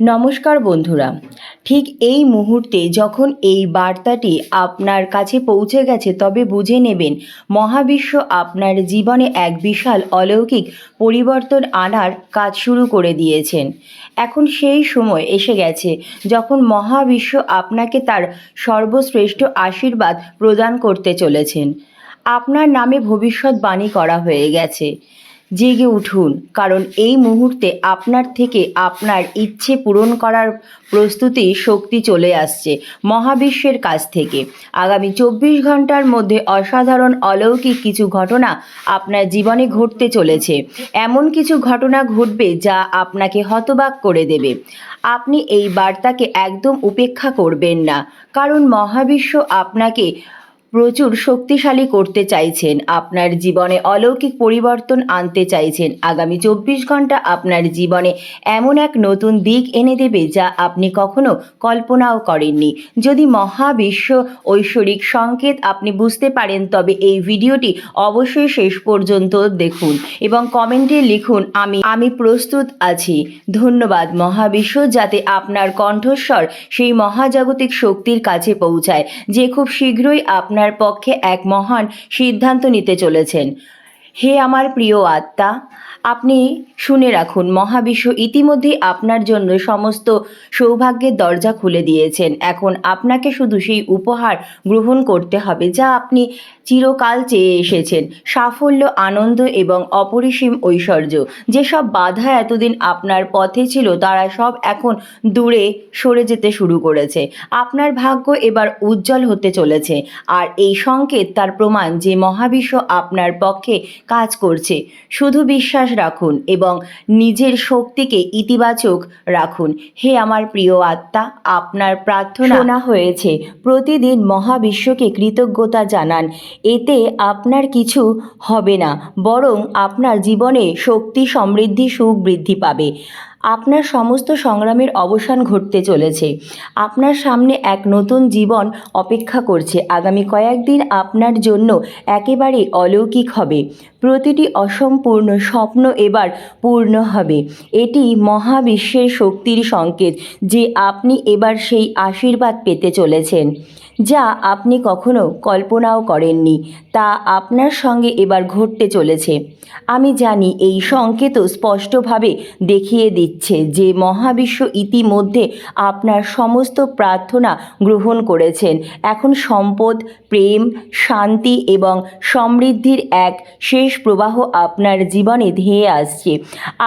নমস্কার বন্ধুরা। ঠিক এই মুহূর্তে যখন এই বার্তাটি আপনার কাছে পৌঁছে গেছে, তবে বুঝে নেবেন মহাবিশ্ব আপনার জীবনে এক বিশাল অলৌকিক পরিবর্তন আনার কাজ শুরু করে দিয়েছেন। এখন সেই সময় এসে গেছে যখন মহাবিশ্ব আপনাকে তার সর্বশ্রেষ্ঠ আশীর্বাদ প্রদান করতে চলেছেন। আপনার নামে ভবিষ্যৎবাণী করা হয়ে গেছে। জেগে উঠুন, কারণ এই মুহূর্তে আপনার থেকে আপনার ইচ্ছে পূরণ করার প্রস্তুতি শক্তি চলে আসছে মহাবিশ্বের কাছ থেকে। আগামী চব্বিশ ঘণ্টার মধ্যে অসাধারণ অলৌকিক কিছু ঘটনা আপনার জীবনে ঘটতে চলেছে। এমন কিছু ঘটনা ঘটবে যা আপনাকে হতবাক করে দেবে। আপনি এই বার্তাকে একদম উপেক্ষা করবেন না, কারণ মহাবিশ্ব আপনাকে প্রচুর শক্তিশালী করতে চাইছেন। আপনার জীবনে অলৌকিক পরিবর্তন আনতে চাইছেন। আগামী চব্বিশ ঘণ্টা আপনার জীবনে এমন এক নতুন দিক এনে দেবে যা আপনি কখনো কল্পনাও করেননি। যদি মহাবিশ্ব ঐশ্বরিক সংকেত আপনি বুঝতে পারেন, তবে এই ভিডিওটি অবশ্যই শেষ পর্যন্ত দেখুন এবং কমেন্টে লিখুন, আমি আমি প্রস্তুত আছি। ধন্যবাদ মহাবিশ্ব, যাতে আপনার কণ্ঠস্বর সেই মহাজাগতিক শক্তির কাছে পৌঁছায়, যে খুব শীঘ্রই আপনার পক্ষে এক মহান সিদ্ধান্ত নিতে চলেছেন। হে আমার প্রিয় আত্মা আপনি শুনে রাখুন, মহাবিশ্ব ইতিমধ্যেই আপনার জন্য সমস্ত সৌভাগ্যের দরজা খুলে দিয়েছেন। এখন আপনাকে শুধু সেই উপহার গ্রহণ করতে হবে, যা আপনি চিরকাল চেয়ে এসেছেন। সাফল্য, আনন্দ এবং অপরিসীম ঐশ্বর্য। যেসব বাধা এতদিন আপনার পথে ছিল, তারা সব এখন দূরে সরে যেতে শুরু করেছে। আপনার ভাগ্য এবার উজ্জ্বল হতে চলেছে। আর এই সংকেত, তার প্রমাণ যে মহাবিশ্ব আপনার পক্ষে কাজ করছে। শুধু বিশ্বাস রাখুন এবং নিজের শক্তিকে ইতিবাচক রাখুন। হে আমার প্রিয় আত্মা আপনার প্রার্থনা শোনা। হয়েছে। প্রতিদিন মহাবিশ্বকে কৃতজ্ঞতা জানান। এতে আপনার কিছু হবে না বরং আপনার জীবনে শক্তি সমৃদ্ধি সুখ বৃদ্ধি পাবে। আপনার সমস্ত সংগ্রামের অবসান ঘটতে চলেছে। আপনার সামনে এক নতুন জীবন অপেক্ষা করছে। আগামী কয়েকদিন আপনার জন্য একেবারে অলৌকিক হবে। প্রতিটি অসম্পূর্ণ স্বপ্ন এবার পূর্ণ হবে। এটি মহাবিশ্বের শক্তির সংকেত যে আপনি এবার সেই আশীর্বাদ পেতে চলেছেন। যা আপনি কখনো কল্পনাও করেননি, তা আপনার সঙ্গে এবার ঘটতে চলেছে। আমি জানি এই সংকেতও স্পষ্টভাবে দেখিয়ে দিচ্ছে যে মহাবিশ্ব ইতিমধ্যে আপনার সমস্ত প্রার্থনা গ্রহণ করেছেন। এখন সম্পদ, প্রেম, শান্তি এবং সমৃদ্ধির এক শেষ প্রবাহ আপনার জীবনে ধেয়ে আসছে।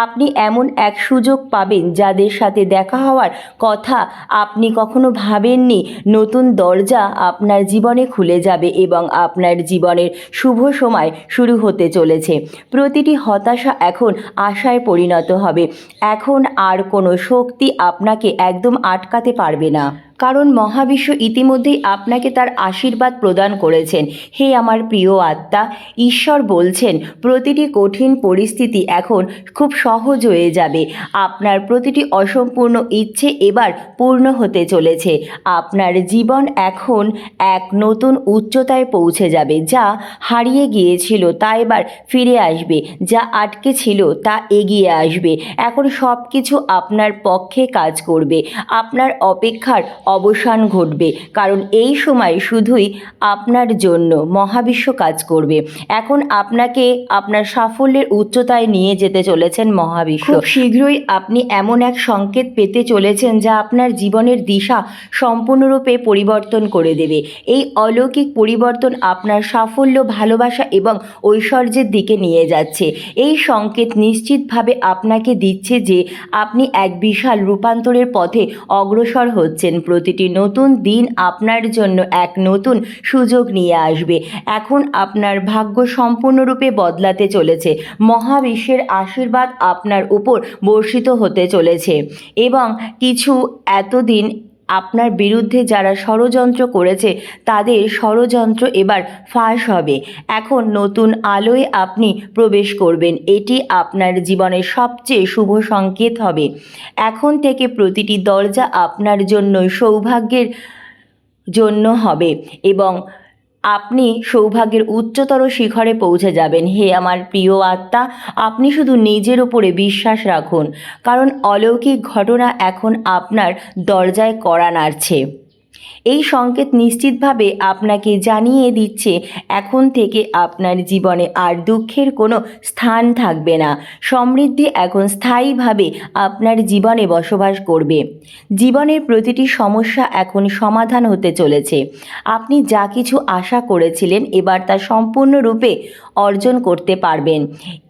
আপনি এমন এক সুযোগ পাবেন যাদের সাথে দেখা হওয়ার কথা আপনি কখনো ভাবেননি। নতুন দরজা আপনার জীবনে খুলে যাবে এবং আপনার জীবনের শুভ সময় শুরু হতে চলেছে। প্রতিটি হতাশা এখন আশায় পরিণত হবে। এখন আর কোনো শক্তি আপনাকে একদম আটকাতে পারবে না। কারণ মহাবিশ্ব ইতিমধ্যেই আপনাকে তার আশীর্বাদ প্রদান করেছেন। হে আমার প্রিয় আত্মা, ঈশ্বর বলছেন, প্রতিটি কঠিন পরিস্থিতি এখন খুব সহজ হয়ে যাবে। আপনার প্রতিটি অসম্পূর্ণ ইচ্ছে এবার পূর্ণ হতে চলেছে। আপনার জীবন এখন এক নতুন উচ্চতায় পৌঁছে যাবে, যা হারিয়ে গিয়েছিল তা এবার ফিরে আসবে, যা আটকে ছিল তা এগিয়ে আসবে। এখন সব কিছু আপনার পক্ষে কাজ করবে। আপনার অপেক্ষার অবসান ঘটবে। কারণ এই সময় শুধুই আপনার জন্য মহাবিশ্ব কাজ করবে। এখন আপনাকে আপনার সাফল্যের উচ্চতায় নিয়ে যেতে চলেছেন মহাবিশ্ব। শীঘ্রই আপনি এমন এক সংকেত পেতে চলেছেন যা আপনার জীবনের দিশা সম্পূর্ণরূপে পরিবর্তন করে দেবে। এই অলৌকিক পরিবর্তন আপনার সাফল্য, ভালোবাসা এবং ঐশ্বর্যের দিকে নিয়ে যাচ্ছে। এই সংকেত নিশ্চিতভাবে আপনাকে দিচ্ছে যে আপনি এক বিশাল রূপান্তরের পথে অগ্রসর হচ্ছেন প্রতিটি নতুন দিন আপনার জন্য এক নতুন সুযোগ নিয়ে আসবে। এখন আপনার ভাগ্য সম্পূর্ণরূপে বদলাতে চলেছে। মহাবিশ্বের আশীর্বাদ আপনার উপর বর্ষিত হতে চলেছে। এবং কিছু এতদিন আপনার বিরুদ্ধে যারা ষড়যন্ত্র করেছে, তাদের ষড়যন্ত্র এবার ফাঁস হবে। এখন নতুন আলোয় আপনি প্রবেশ করবেন। এটি আপনার জীবনের সবচেয়ে শুভ সংকেত হবে। এখন থেকে প্রতিটি দরজা আপনার জন্য সৌভাগ্যের জন্য হবে এবং আপনি সৌভাগ্যের উচ্চতর শিখরে পৌঁছে যাবেন। হে আমার প্রিয় আত্মা, আপনি শুধু নিজের উপরে বিশ্বাস রাখুন, কারণ অলৌকিক ঘটনা এখন আপনার দরজায় কড়া নাড়ছে। এই সংকেত নিশ্চিতভাবে আপনাকে জানিয়ে দিচ্ছে, এখন থেকে আপনার জীবনে আর দুঃখের কোনো স্থান থাকবে না। সমৃদ্ধি এখন স্থায়ীভাবে আপনার জীবনে বসবাস করবে। জীবনের প্রতিটি সমস্যা এখন সমাধান হতে চলেছে। আপনি যা কিছু আশা করেছিলেন এবার তা সম্পূর্ণরূপে অর্জন করতে পারবেন।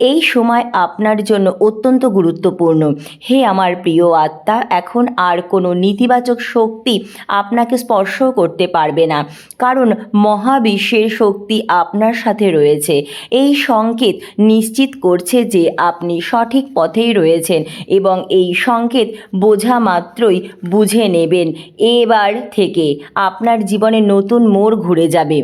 এই সময় আপনার জন্য অত্যন্ত গুরুত্বপূর্ণ। হে আমার প্রিয় আত্মা, এখন আর কোনো নেতিবাচক শক্তি আপনাকে স্পর্শ করতে পারবে না। কারণ মহাবিশ্বের শক্তি আপনার সাথে রয়েছে। এই সংকেত নিশ্চিত করছে যে আপনি সঠিক পথেই রয়েছেন এবং এই সংকেত বোঝা মাত্রই বুঝে নেবেন। এবার থেকে আপনার জীবনে নতুন মোড় ঘুরে যাবে।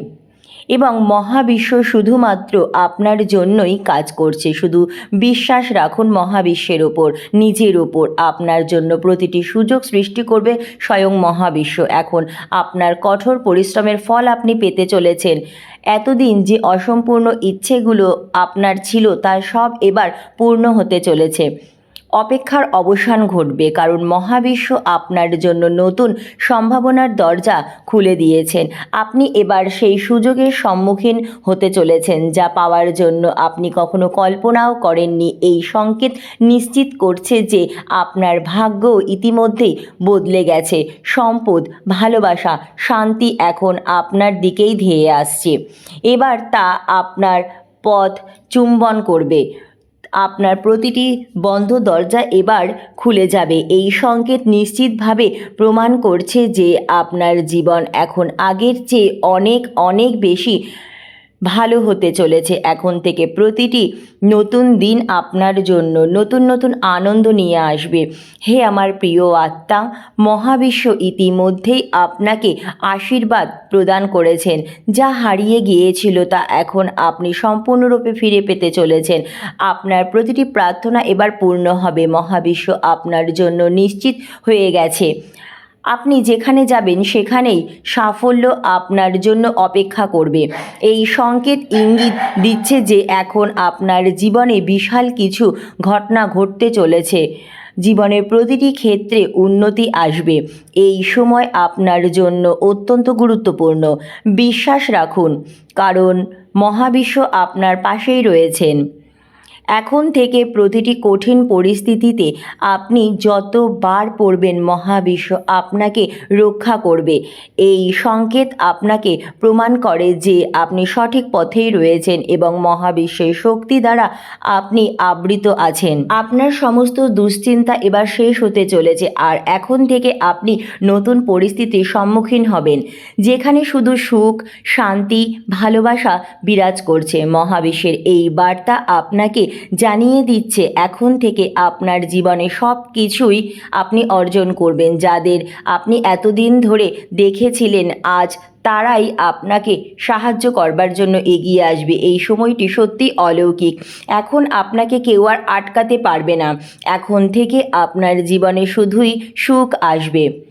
এবং মহাবিশ্ব শুধুমাত্র আপনার জন্যই কাজ করছে। শুধু বিশ্বাস রাখুন মহাবিশ্বের ওপর, নিজের ওপর। আপনার জন্য প্রতিটি সুযোগ সৃষ্টি করবে স্বয়ং মহাবিশ্ব। এখন আপনার কঠোর পরিশ্রমের ফল আপনি পেতে চলেছেন। এতদিন যে অসম্পূর্ণ ইচ্ছেগুলো আপনার ছিল, তা সব এবার পূর্ণ হতে চলেছে। অপেক্ষার অবসান ঘটবে, কারণ মহাবিশ্ব আপনার জন্য নতুন সম্ভাবনার দরজা খুলে দিয়েছেন। আপনি এবার সেই সুযোগের সম্মুখীন হতে চলেছেন, যা পাওয়ার জন্য আপনি কখনো কল্পনাও করেননি। এই সংকেত নিশ্চিত করছে যে আপনার ভাগ্য ইতিমধ্যেই বদলে গেছে। সম্পদ, ভালোবাসা, শান্তি এখন আপনার দিকেই ধেয়ে আসছে। এবার তা আপনার পথ চুম্বন করবে। আপনার প্রতিটি বন্ধ দরজা এবার খুলে যাবে। এই সংকেত নিশ্চিতভাবে প্রমাণ করছে যে আপনার জীবন এখন আগের চেয়ে অনেক অনেক বেশি ভালো হতে চলেছে। এখন থেকে প্রতিটি নতুন দিন আপনার জন্য নতুন নতুন আনন্দ নিয়ে আসবে। হে আমার প্রিয় আত্মা, মহাবিশ্ব ইতিমধ্যেই আপনাকে আশীর্বাদ প্রদান করেছেন। যা হারিয়ে গিয়েছিল তা এখন আপনি সম্পূর্ণরূপে ফিরে পেতে চলেছেন। আপনার প্রতিটি প্রার্থনা এবার পূর্ণ হবে। মহাবিশ্ব আপনার জন্য নিশ্চিত হয়ে গেছে। আপনি যেখানে যাবেন সেখানেই সাফল্য আপনার জন্য অপেক্ষা করবে। এই সংকেত ইঙ্গিত দিচ্ছে যে এখন আপনার জীবনে বিশাল কিছু ঘটনা ঘটতে চলেছে। জীবনের প্রতিটি ক্ষেত্রে উন্নতি আসবে। এই সময় আপনার জন্য অত্যন্ত গুরুত্বপূর্ণ। বিশ্বাস রাখুন, কারণ মহাবিশ্ব আপনার পাশেই রয়েছেন। এখন থেকে প্রতিটি কঠিন পরিস্থিতিতে আপনি যতবার পড়বেন মহাবিশ্ব আপনাকে রক্ষা করবে। এই সংকেত আপনাকে প্রমাণ করে যে আপনি সঠিক পথেই রয়েছেন এবং মহাবিশ্বের শক্তি দ্বারা আপনি আবৃত আছেন। আপনার সমস্ত দুশ্চিন্তা এবার শেষ হতে চলেছে আর এখন থেকে আপনি নতুন পরিস্থিতির সম্মুখীন হবেন, যেখানে শুধু সুখ, শান্তি, ভালোবাসা বিরাজ করছে। মহাবিশ্বের এই বার্তা আপনাকে জানিয়ে দিচ্ছে, এখন থেকে আপনার জীবনে সব কিছুই আপনি অর্জন করবেন। যাদের আপনি এতদিন ধরে দেখেছিলেন, আজ তারাই আপনাকে সাহায্য করবার জন্য এগিয়ে আসবে। এই সময়টি সত্যি অলৌকিক। এখন আপনাকে কেউ আর আটকাতে পারবে না। এখন থেকে আপনার জীবনে শুধুই সুখ আসবে।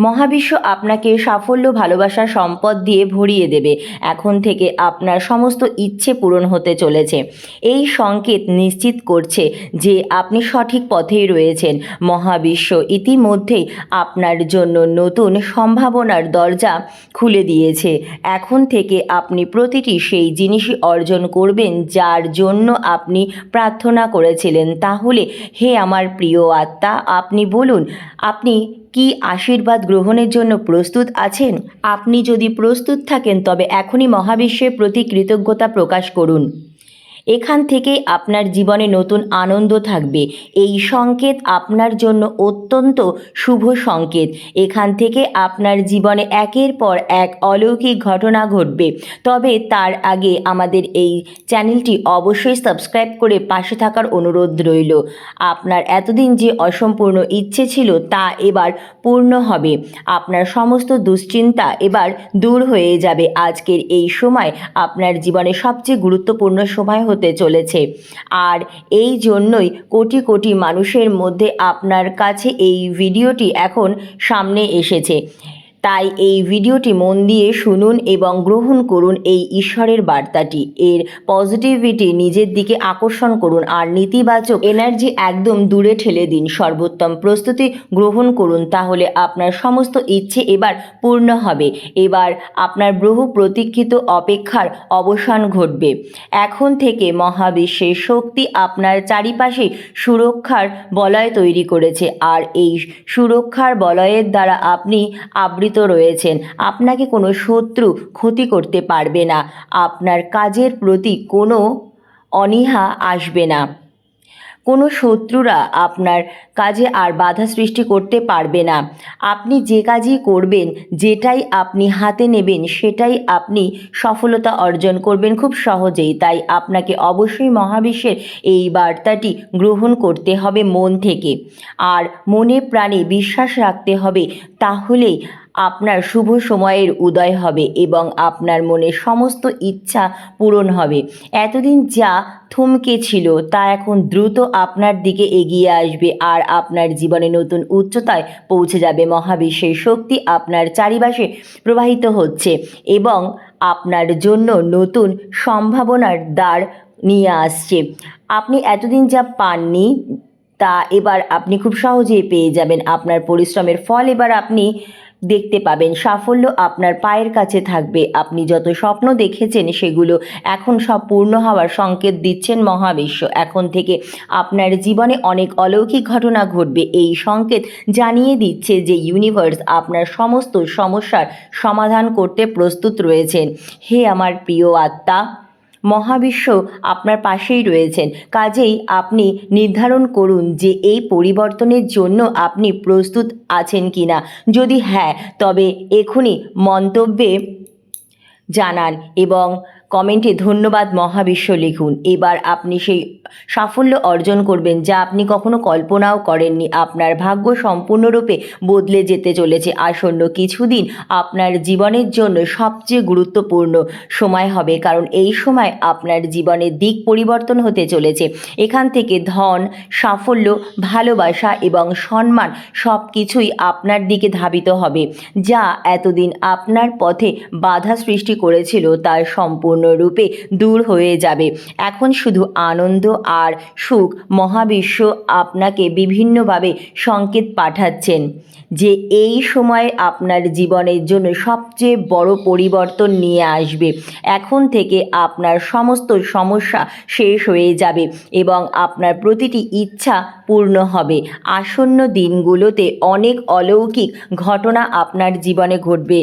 মহাবিশ্ব আপনাকে সাফল্য, ভালোবাসা, সম্পদ দিয়ে ভরিয়ে দেবে। এখন থেকে আপনার সমস্ত ইচ্ছে পূরণ হতে চলেছে। এই সংকেত নিশ্চিত করছে যে আপনি সঠিক পথেই রয়েছেন। মহাবিশ্ব ইতিমধ্যেই আপনার জন্য নতুন সম্ভাবনার দরজা খুলে দিয়েছে। এখন থেকে আপনি প্রতিটি সেই জিনিসই অর্জন করবেন যার জন্য আপনি প্রার্থনা করেছিলেন। তাহলে, হে আমার প্রিয় আত্মা, আপনি বলুন, আপনি কি আশীর্বাদ গ্রহণের জন্য প্রস্তুত আছেন? আপনি যদি প্রস্তুত থাকেন, তবে এখনই মহাবিশ্বের প্রতি কৃতজ্ঞতা প্রকাশ করুন। এখান থেকে আপনার জীবনে নতুন আনন্দ থাকবে। এই সংকেত আপনার জন্য অত্যন্ত শুভ সংকেত। এখান থেকে আপনার জীবনে একের পর এক অলৌকিক ঘটনা ঘটবে। তবে তার আগে আমাদের এই চ্যানেলটি অবশ্যই সাবস্ক্রাইব করে পাশে থাকার অনুরোধ রইল। আপনার এতদিন যে অসম্পূর্ণ ইচ্ছে ছিল তা এবার পূর্ণ হবে। আপনার সমস্ত দুশ্চিন্তা এবার দূর হয়ে যাবে। আজকের এই সময় আপনার জীবনে সবচেয়ে গুরুত্বপূর্ণ সময় হতে চলেছে। আর এই জন্যই কোটি কোটি মানুষের মধ্যে আপনার কাছে এই ভিডিওটি এখন সামনে এসেছে। তাই এই ভিডিওটি মন দিয়ে শুনুন এবং গ্রহণ করুন এই ঈশ্বরের বার্তাটি। এর পজিটিভিটি নিজের দিকে আকর্ষণ করুন আর নেতিবাচক এনার্জি একদম দূরে ঠেলে দিন। সর্বোত্তম প্রস্তুতি গ্রহণ করুন তাহলে আপনার সমস্ত ইচ্ছে এবার পূর্ণ হবে। এবার আপনার বহু প্রতীক্ষিত অপেক্ষার অবসান ঘটবে। এখন থেকে মহাবিশ্বের শক্তি আপনার চারিপাশে সুরক্ষার বলয় তৈরি করেছে। আর এই সুরক্ষার বলয়ের দ্বারা আপনি আবৃত রয়েছেন। আপনাকে কোনো শত্রু ক্ষতি করতে পারবে না। আপনার কাজের প্রতি কোনো অনীহা আসবে না। কোনো শত্রুরা আপনার কাজে আর বাধা সৃষ্টি করতে পারবে না। আপনি যে কাজই করবেন, যেটাই আপনি হাতে নেবেন, সেটাই আপনি সফলতা অর্জন করবেন খুব সহজেই। তাই আপনাকে অবশ্যই মহাবিশ্বের এই বার্তাটি গ্রহণ করতে হবে মন থেকে। আর মনে প্রাণে বিশ্বাস রাখতে হবে। তাহলেই আপনার শুভ সময়ের উদয় হবে এবং আপনার মনে সমস্ত ইচ্ছা পূরণ হবে। এতদিন যা থমকে ছিল তা এখন দ্রুত আপনার দিকে এগিয়ে আসবে আর আপনার জীবনে নতুন উচ্চতায় পৌঁছে যাবে। মহাবিশ্বের শক্তি আপনার চারিপাশে প্রবাহিত হচ্ছে এবং আপনার জন্য নতুন সম্ভাবনার দ্বার নিয়ে আসছে। আপনি এতদিন যা পাননি তা এবার আপনি খুব সহজেই পেয়ে যাবেন। আপনার পরিশ্রমের ফল এবার আপনি দেখতে পাবেন। সাফল্য আপনার পায়ের কাছে থাকবে। আপনি যত স্বপ্ন দেখেছেন, সেগুলো এখন সব পূর্ণ হওয়ার সংকেত দিচ্ছেন মহাবিশ্ব। এখন থেকে আপনার জীবনে অনেক অলৌকিক ঘটনা ঘটবে। এই সংকেত জানিয়ে দিচ্ছে যে ইউনিভার্স আপনার সমস্ত সমস্যার সমাধান করতে প্রস্তুত রয়েছেন। হে আমার প্রিয় আত্মা মহাবিশ্ব আপনার পাশেই রয়েছেন। কাজেই আপনি নির্ধারণ করুন যে এই পরিবর্তনের জন্য আপনি প্রস্তুত আছেন কি না যদি হ্যাঁ তবে এখনই মন্তব্যে জানান এবং কমেন্টে ধন্যবাদ মহাবিশ্ব লিখুন। এবার আপনি সেই সাফল্য অর্জন করবেন যা আপনি কখনো কল্পনাও করেননি। আপনার ভাগ্য সম্পূর্ণরূপে বদলে যেতে চলেছে। আসন্ন কিছুদিন আপনার জীবনের জন্য সবচেয়ে গুরুত্বপূর্ণ সময় হবে, কারণ এই সময় আপনার জীবনের দিক পরিবর্তন হতে চলেছে। এখান থেকে ধন, সাফল্য, ভালোবাসা এবং সম্মান সব কিছুই আপনার দিকে ধাবিত হবে, যা এতদিন আপনার পথে বাধা সৃষ্টি করেছিল তার সম্পূর্ণরূপে দূর হয়ে যাবে। এখন শুধু আনন্দ আর সুখ মহাবিশ্ব আপনাকে বিভিন্নভাবে সংকেত পাঠাচ্ছেন যে এই সময় আপনার জীবনের জন্য সবচেয়ে বড় পরিবর্তন নিয়ে আসবে। এখন থেকে আপনার সমস্ত সমস্যা শেষ হয়ে যাবে এবং আপনার প্রতিটি ইচ্ছা পূর্ণ হবে। আসন্ন দিনগুলোতে অনেক অলৌকিক ঘটনা আপনার জীবনে ঘটবে।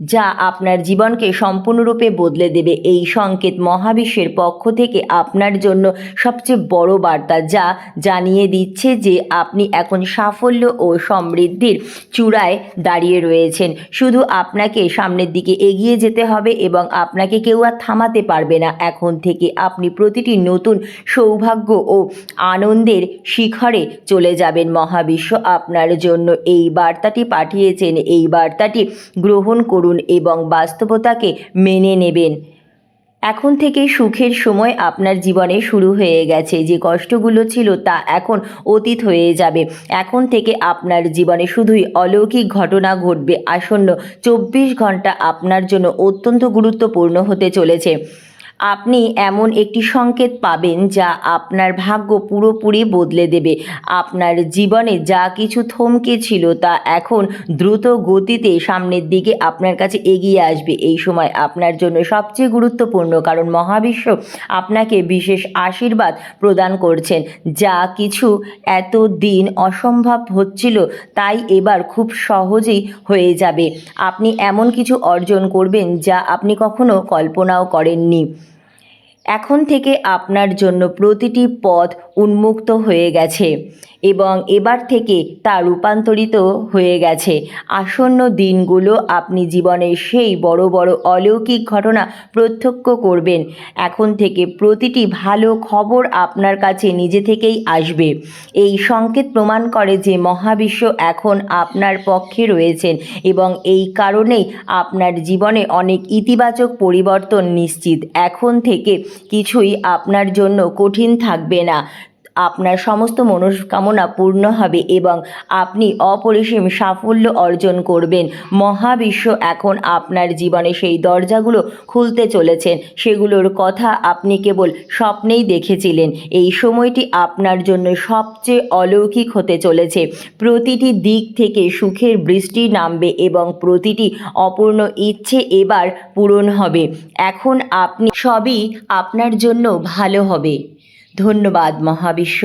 যা আপনার জীবনকে সম্পূর্ণরূপে বদলে দেবে। এই সংকেত মহাবিশ্বের পক্ষ থেকে আপনার জন্য সবচেয়ে বড় বার্তা, যা জানিয়ে দিচ্ছে যে আপনি এখন সাফল্য ও সমৃদ্ধির চূড়ায় দাঁড়িয়ে রয়েছেন। শুধু আপনাকে সামনের দিকে এগিয়ে যেতে হবে এবং আপনাকে কেউ আর থামাতে পারবে না। এখন থেকে আপনি প্রতিটি নতুন সৌভাগ্য ও আনন্দের শিখরে চলে যাবেন। মহাবিশ্ব আপনার জন্য এই বার্তাটি পাঠিয়েছেন। এই বার্তাটি গ্রহণ করুন এবং বাস্তবতাকে মেনে নেবেন। এখন থেকে সুখের সময় আপনার জীবনে শুরু হয়ে গেছে। যে কষ্টগুলো ছিল তা এখন অতীত হয়ে যাবে। এখন থেকে আপনার জীবনে শুধুই অলৌকিক ঘটনা ঘটবে। আসন্ন চব্বিশ ঘণ্টা আপনার জন্য অত্যন্ত গুরুত্বপূর্ণ হতে চলেছে। আপনি এমন একটি সংকেত পাবেন যা আপনার ভাগ্য পুরোপুরি বদলে দেবে। আপনার জীবনে যা কিছু থমকে ছিল তা এখন দ্রুত গতিতে সামনের দিকে আপনার কাছে এগিয়ে আসবে। এই সময় আপনার জন্য সবচেয়ে গুরুত্বপূর্ণ কারণ মহাবিশ্ব আপনাকে বিশেষ আশীর্বাদ প্রদান করছেন। যা কিছু এত দিন অসম্ভব হচ্ছিল, তাই এবার খুব সহজেই হয়ে যাবে। আপনি এমন কিছু অর্জন করবেন যা আপনি কখনো কল্পনাও করেননি। এখন থেকে আপনার জন্য প্রতিটি পথ উন্মুক্ত হয়ে গেছে এবং এবার থেকে তা রূপান্তরিত হয়ে গেছে। আসন্ন দিনগুলো আপনি জীবনের সেই বড় বড় অলৌকিক ঘটনা প্রত্যক্ষ করবেন। এখন থেকে প্রতিটি ভালো খবর আপনার কাছে নিজে থেকেই আসবে। এই সংকেত প্রমাণ করে যে মহাবিশ্ব এখন আপনার পক্ষে রয়েছেন এবং এই কারণেই আপনার জীবনে অনেক ইতিবাচক পরিবর্তন নিশ্চিত। এখন থেকে কিছুই আপনার জন্য কঠিন থাকবে না। আপনার সমস্ত মনস্কামনা পূর্ণ হবে এবং আপনি অপরিসীম সাফল্য অর্জন করবেন। মহাবিশ্ব এখন আপনার জীবনে সেই দরজাগুলো খুলতে চলেছেন। সেগুলোর কথা আপনি কেবল স্বপ্নেই দেখেছিলেন। এই সময়টি আপনার জন্য সবচেয়ে অলৌকিক হতে চলেছে। প্রতিটি দিক থেকে সুখের বৃষ্টি নামবে এবং প্রতিটি অপূর্ণ ইচ্ছে এবার পূরণ হবে। এখন আপনি সবই আপনার জন্য ভালো হবে। ধন্যবাদ মহাবিশ্ব